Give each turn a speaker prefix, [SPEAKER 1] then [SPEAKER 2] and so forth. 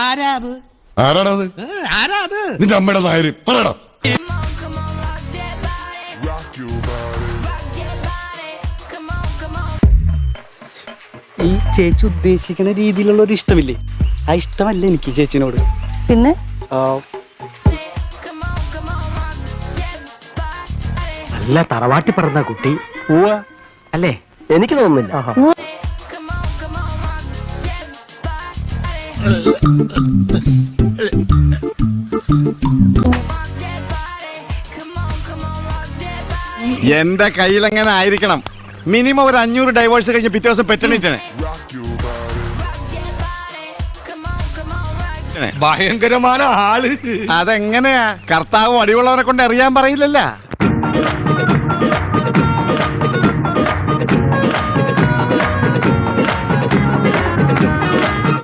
[SPEAKER 1] ആരാത്? നിന്റെ അമ്മയുടെ നായര്. പറയടാ.
[SPEAKER 2] ഈ ചേച്ചി ഉദ്ദേശിക്കുന്ന രീതിയിലുള്ള ഒരു ഇഷ്ടമില്ലേ? ആ ഇഷ്ടമല്ല എനിക്ക് ചേച്ചിനോട്.
[SPEAKER 3] പിന്നെ?
[SPEAKER 2] അല്ല
[SPEAKER 4] നല്ല തറവാട്ടി പറഞ്ഞ കുട്ടി. അല്ലേ?
[SPEAKER 5] എനിക്ക് തോന്നുന്നില്ല.
[SPEAKER 2] ആഹാ.
[SPEAKER 6] കയ്യിൽ എങ്ങനെ ആയിരിക്കണം? മിനിമം ഒരു അഞ്ഞൂറ് ഡൈവേഴ്സ് കഴിഞ്ഞ് പിറ്റേ ദിവസം പെറ്റണിട്ടാണ് ഭയങ്കരമായ ആൾ. അതെങ്ങനെയാ? കർത്താവ് അടിവുള്ളവരെ കൊണ്ട് അറിയാൻ പറയില്ലല്ല.